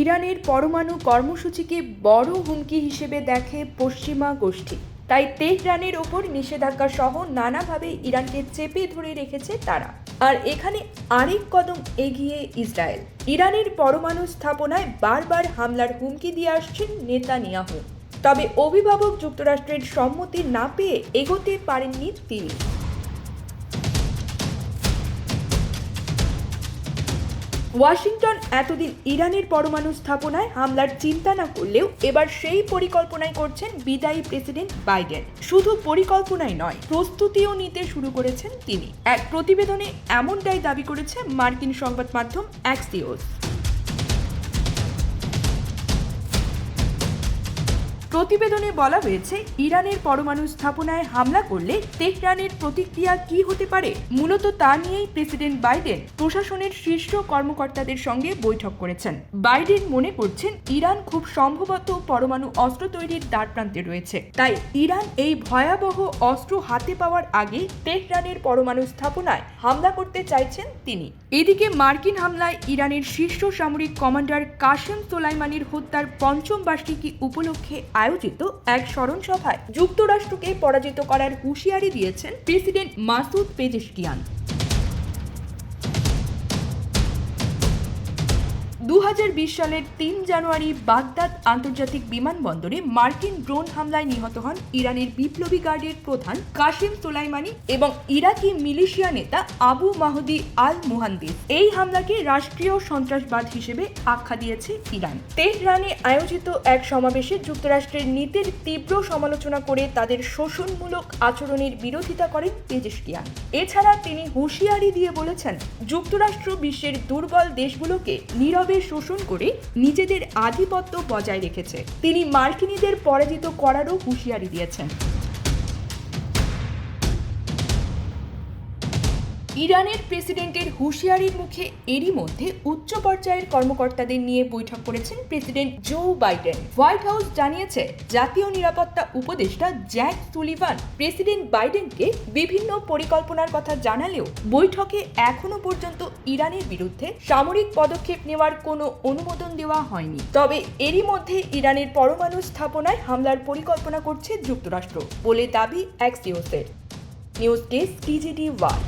ইরানের পরমাণু কর্মসূচিকে বড় হুমকি হিসেবে দেখে পশ্চিমা গোষ্ঠী। তাই তেহরানের ওপর নিষেধাজ্ঞা সহ নানাভাবে ইরানকে চেপে ধরে রেখেছে তারা। আর এখানে আরেক কদম এগিয়ে ইসরায়েল। ইরানের পরমাণু স্থাপনায় বারবার হামলার হুমকি দিয়ে আসছেন নেতানিয়াহু। তবে অভিভাবক যুক্তরাষ্ট্রের সম্মতি না পেয়ে এগোতে পারেননি তিনি। ওয়াশিংটন এতদিন ইরানের পরমাণু স্থাপনায় হামলার চিন্তা না করলেও এবার সেই পরিকল্পনাই করছেন বিদায়ী প্রেসিডেন্ট বাইডেন। শুধু পরিকল্পনাই নয়, প্রস্তুতিও নিতে শুরু করেছেন তিনি। এক প্রতিবেদনে এমনটাই দাবি করেছে মার্কিন সংবাদ মাধ্যম অ্যাক্সিওস। প্রতিবেদনে বলা হয়েছে, ইরানের পরমাণু স্থাপনায় হামলা করলে তেহরানের প্রতিক্রিয়া কি হতে পারে? মূলত তা নিয়েই প্রেসিডেন্ট বাইডেন প্রশাসনের শীর্ষ কর্মকর্তাদের সঙ্গে বৈঠক করেছেন। বাইডেন মনে করছেন, ইরান খুব সম্ভবত পরমাণু অস্ত্র তৈরির দ্বারপ্রান্তে রয়েছে। তাই ইরান এই ভয়াবহ অস্ত্র হাতে পাওয়ার আগে তেহরানের পরমাণু স্থাপনায় হামলা করতে চাইছেন তিনি। এদিকে মার্কিন হামলায় ইরানের শীর্ষ সামরিক কমান্ডার কাশেম সোলাইমানির হত্যার পঞ্চম বার্ষিকী উপলক্ষে আয়োজিত এক স্মরণ সভায় যুক্তরাষ্ট্রকে পরাজিত করার হুঁশিয়ারি দিয়েছেন প্রেসিডেন্ট মাসুদ পেজেশকিয়ান। দু হাজার বিশ সালের তিন জানুয়ারি বাগদাদ আন্তর্জাতিক বিমানবন্দরে মার্কিন ড্রোন হামলায় নিহত হন ইরানের বিপ্লবী গার্ডের প্রধান কাশিম সোলাইমানি এবং ইরাকি মিলিশিয়া নেতা আবু মাহদি আল মুহান্দিস এই হামলাকে রাষ্ট্রীয় সন্ত্রাসবাদ হিসেবে আখ্যা দিয়েছে ইরান। তেহরানে আয়োজিত এক সমাবেশে যুক্তরাষ্ট্রের নীতির তীব্র সমালোচনা করে তাদের শোষণমূলক আচরণের বিরোধিতা করেন পেজেশকিয়ান এছাড়া তিনি হুঁশিয়ারি দিয়ে বলেছেন, যুক্তরাষ্ট্র বিশ্বের দুর্বল দেশগুলোকে নীরবে শোষণ করে নিজেদের আধিপত্য বজায় রেখেছে। তিনি মার্কিনীদের পরাজিত করারও হুঁশিয়ারি দিয়েছেন। ইরানের প্রেসিডেন্টের হুঁশিয়ারির মুখে এরই মধ্যে উচ্চ পর্যায়ের কর্মকর্তাদের নিয়ে বৈঠক করেছেন president Joe Biden. White House জানিয়েছে, জাতীয় নিরাপত্তা উপদেষ্টা জ্যাক সুলিভান প্রেসিডেন্ট বাইডেনকে বিভিন্ন পরিকল্পনার কথা জানালেও বৈঠকে এখনও পর্যন্ত ইরানের বিরুদ্ধে সামরিক পদক্ষেপ নেওয়ার কোনো অনুমোদন দেওয়া হয়নি। তবে এরই মধ্যে ইরানের পরমাণু স্থাপনায় হামলার পরিকল্পনা করছে যুক্তরাষ্ট্র বলে দাবি অ্যাক্সিওসের নিউজ ডেস্ক, টিজিটি ওয়ান।